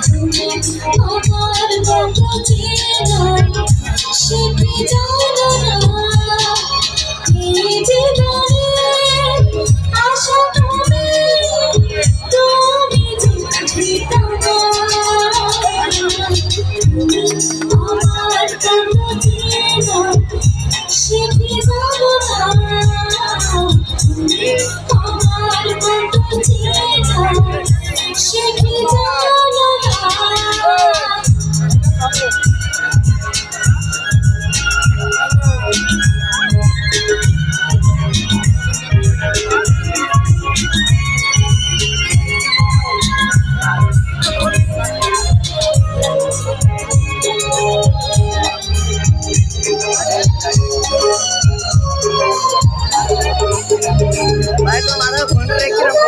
Oh, ভাই তো phone রেখে।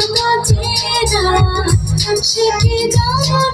তো চেনা শিখে যাও না?